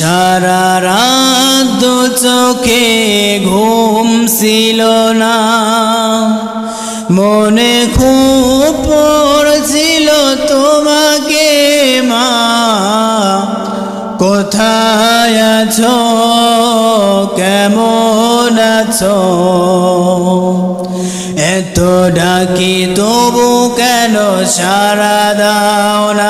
সারা রাত চোখে ঘুম ছিল না। মনে খুব পড়ছিল তোমাকে মা। কোথায় আছো? কেমন আছো? এত ডাকি তবু কেন সারা দাও না?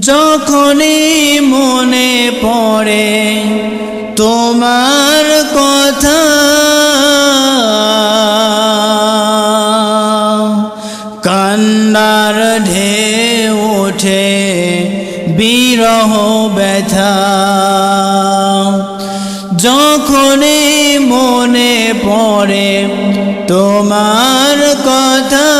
যখনই মনে পড়ে তোমার কথা, কান্নার ঢেউ ওঠে, বিরহ ব্যথা। যখনই মনে পড়ে তোমার কথা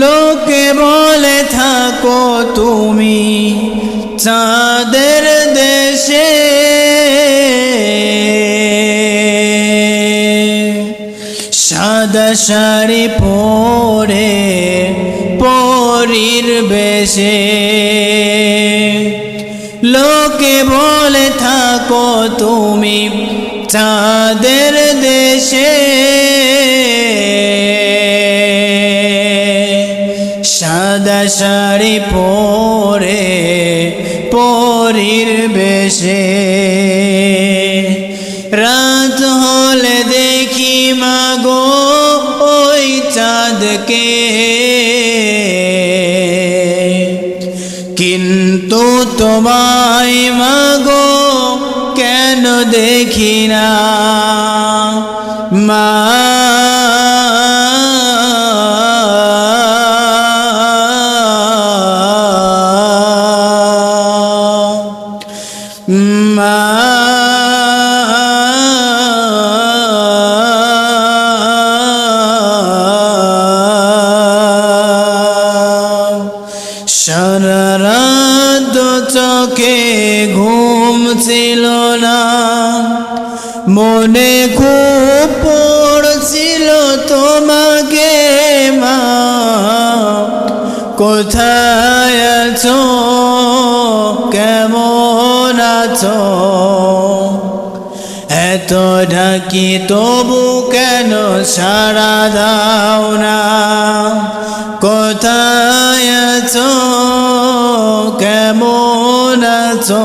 লোকে বলে থাকো তুমি চাঁদের দেশে শাড়ি পরে পরীর বেশে। লোকে বলে, থাকো তুমি চাঁদের দেশে। সাদা শাড়ি পরে পরীর বেশে। রাত হলে দেখি মাগো চাঁদকে কিন্তু তোমায় মাগো কেন দেখি না মা ছিল না। মনে খুব পড়ছিল তোমাকে মা। কোথায় আছো? কেমন আছো? এত ঢাকি তবু কেন সারা দাও না? কোথায় আছো? কেমন আছো?